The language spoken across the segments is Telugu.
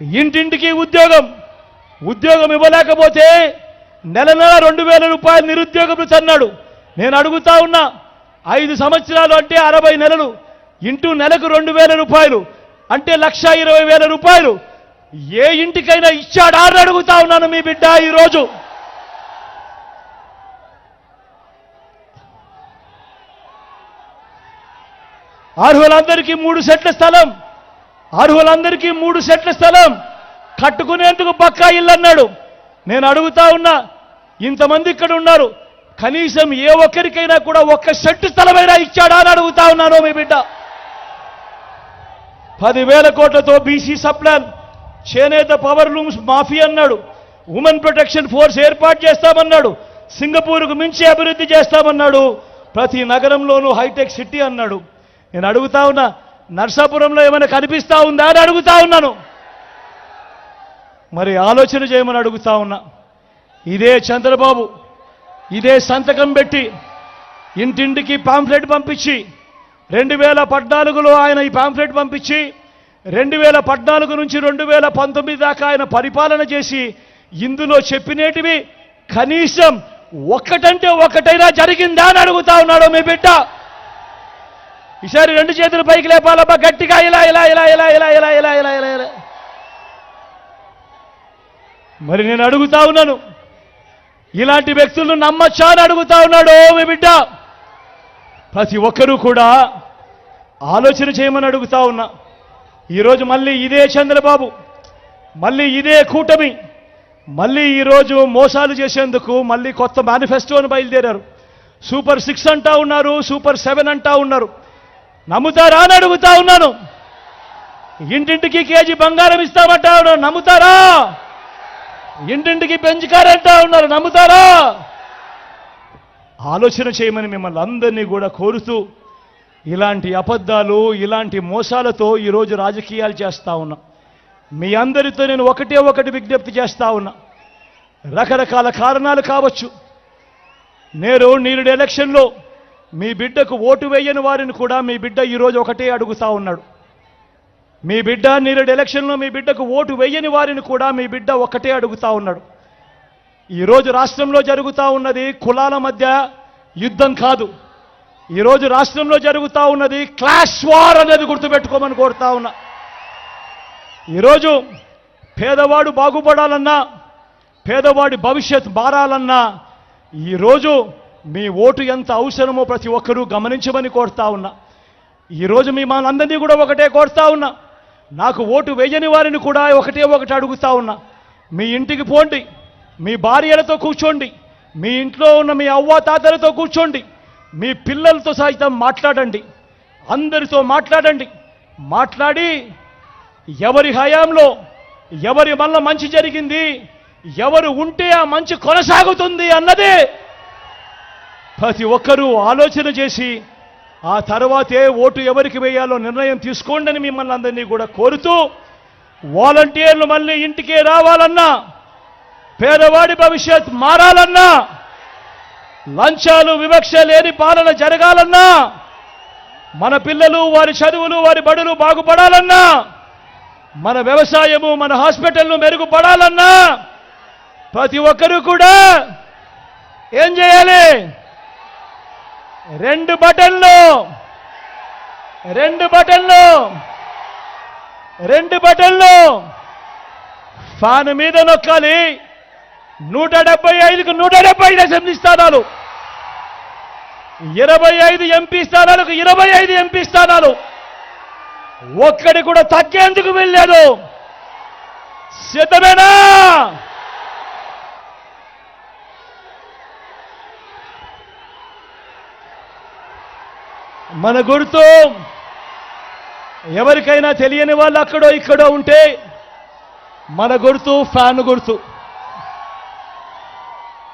ఇంటింటికి ఉద్యోగం. ఉద్యోగం ఇవ్వలేకపోతే నెల నెల రెండు వేల రూపాయలు నిరుద్యోగం అన్నాడు నేను అడుగుతా ఉన్నా ఐదు సంవత్సరాలు అంటే అరవై నెలలు ఇంటూ నెలకు రెండు వేల రూపాయలు అంటే లక్ష ఇరవై వేల రూపాయలు. ఏ ఇంటికైనా ఇచ్చాడా అని అడుగుతా ఉన్నాను మీ బిడ్డ ఈరోజు. అర్హులందరికీ మూడు సెట్ల స్థలం. అర్హులందరికీ మూడు సెట్ల స్థలం. కట్టుకునేందుకు పక్కా ఇల్లు అన్నాడు నేను అడుగుతా ఉన్నా ఇంతమంది ఇక్కడ ఉన్నారు. కనీసం ఏ ఒక్కరికైనా కూడా ఒక్క సెట్టు స్థలమైనా ఇచ్చాడా అని అడుగుతా ఉన్నాను మీ బిడ్డ. పదివేల కోట్లతో బీసీ సప్లాన్ చేనేత పవర్ లూమ్స్ మాఫీ అన్నాడు. ఉమెన్ ప్రొటెక్షన్ ఫోర్స్ ఏర్పాటు చేస్తామన్నాడు. సింగపూర్కు మించి అభివృద్ధి చేస్తామన్నాడు. ప్రతి నగరంలోనూ హైటెక్ సిటీ అన్నాడు. నేను అడుగుతా ఉన్నా నర్సాపురంలో ఏమైనా కనిపిస్తా ఉందా అని అడుగుతా ఉన్నాను. మరి ఆలోచన చేయమని అడుగుతా ఉన్నా. ఇదే చంద్రబాబు ఇదే సంతకం పెట్టి ఇంటింటికి పాంఫ్లెట్ పంపించి రెండు వేల పద్నాలుగులో ఆయన ఈ పాంఫ్లెట్ పంపించి రెండు వేల పద్నాలుగు నుంచి రెండు వేల పంతొమ్మిది దాకా ఆయన పరిపాలన చేసి ఇందులో చెప్పినేటివి కనీసం ఒక్కటంటే ఒక్కటైనా జరిగిందా అని అడుగుతా ఉన్నాడు మీ బిడ్డ. ఈసారి రెండు చేతులు పైకి లేపాలబ్బా గట్టిగా ఇలా ఇలా ఇలా ఇలా ఇలా ఇలా ఇలా ఇలా ఇలా ఇలా. మరి నేను అడుగుతా ఉన్నాను. ఇలాంటి వ్యక్తులను నమ్మచ్చా అని అడుగుతా ఉన్నాడు మీ బిడ్డ. ప్రతి ఒక్కరూ కూడా ఆలోచన చేయమని అడుగుతా ఉన్నా. ఈరోజు మళ్ళీ ఇదే చంద్రబాబు మళ్ళీ ఇదే కూటమి మళ్ళీ ఈరోజు మోసాలు చేసేందుకు మళ్ళీ కొత్త మేనిఫెస్టోను బయలుదేరారు. సూపర్ సిక్స్ అంటా ఉన్నారు సూపర్ సెవెన్ అంటా ఉన్నారు. నమ్ముతారా అని అడుగుతా ఉన్నాను. ఇంటింటికి కేజీ బంగారం ఇస్తామంటా ఉన్నారు నమ్ముతారా? ఇంటింటికి పెంచుకారంటా ఉన్నారు. నమ్ముతారా? ఆలోచన చేయమని మిమ్మల్ని అందరినీ కూడా కోరుతూ ఇలాంటి అబద్ధాలు ఇలాంటి మోసాలతో ఈరోజు రాజకీయాలు చేస్తా ఉన్నా. మీ అందరితో నేను ఒకటే ఒకటి విజ్ఞప్తి చేస్తా ఉన్నా. రకరకాల కారణాలు కావచ్చు. నేను నేరుడు ఎలక్షన్లో మీ బిడ్డకు ఓటు వేయని వారిని కూడా మీ బిడ్డ ఈరోజు ఒకటే అడుగుతా ఉన్నాడు. మీ బిడ్డ నేరుడు ఎలక్షన్లో మీ బిడ్డకు ఓటు వేయని వారిని కూడా మీ బిడ్డ ఒకటే అడుగుతా ఉన్నాడు. ఈరోజు రాష్ట్రంలో జరుగుతూ ఉన్నది కులాల మధ్య యుద్ధం కాదు. ఈరోజు రాష్ట్రంలో జరుగుతూ ఉన్నది క్లాష్ వార్ అనేది గుర్తుపెట్టుకోమని కోరుతా ఉన్నా. ఈరోజు పేదవాడు బాగుపడాలన్నా పేదవాడి భవిష్యత్ మారాలన్నా ఈరోజు మీ ఓటు ఎంత అవసరమో ప్రతి ఒక్కరూ గమనించమని కోరుతా ఉన్నా. ఈరోజు మీ మనందరినీ కూడా ఒకటే కోరుతా ఉన్నా. నాకు ఓటు వేయని వారిని కూడా ఒకటే ఒకటి అడుగుతా ఉన్నా. మీ ఇంటికి పోండి మీ భార్యలతో కూర్చోండి మీ ఇంట్లో ఉన్న మీ అవ్వ తాతలతో కూర్చోండి మీ పిల్లలతో సైతం మాట్లాడండి అందరితో మాట్లాడండి. మాట్లాడి ఎవరి హయాంలో ఎవరి వల్ల మంచి జరిగింది ఎవరు ఉంటే ఆ మంచి కొనసాగుతుంది అన్నదే ప్రతి ఒక్కరూ ఆలోచన చేసి ఆ తర్వాతే ఓటు ఎవరికి వేయాలో నిర్ణయం తీసుకోండి అని మిమ్మల్ని అందరినీ కూడా కోరుతూ వాలంటీర్లు మళ్ళీ ఇంటికే రావాలన్నా పేదవాడి భవిష్యత్ మారాలన్నా లంచాలు వివక్ష లేని పాలన జరగాలన్నా మన పిల్లలు వారి చదువులు వారి బడులు బాగుపడాలన్నా మన వ్యవసాయము మన హాస్పిటల్ను మెరుగుపడాలన్నా ప్రతి ఒక్కరూ కూడా ఏం చేయాలి? రెండు బటన్లు. రెండు బటన్లు. రెండు బటన్లు. ఫ్యాన్ మీద నొక్కాలి. నూట డెబ్బై ఐదుకు నూట డెబ్బై ఐదు అసెంబ్లీ స్థానాలు. ఇరవై ఐదు ఎంపీ స్థానాలకు ఇరవై ఐదు ఎంపీ స్థానాలు. ఒక్కడి కూడా తగ్గేందుకు వెళ్ళాడు సిద్ధమేనా? మన గుర్తు ఎవరికైనా తెలియని వాళ్ళు అక్కడో ఇక్కడో ఉంటే మన గుర్తు ఫ్యాన్ గుర్తు.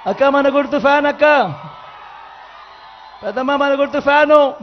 అక్క మన గుర్తు ఫ్యాన్ అక్క. పెద్దమ్మ మన గుర్తు ఫ్యాను.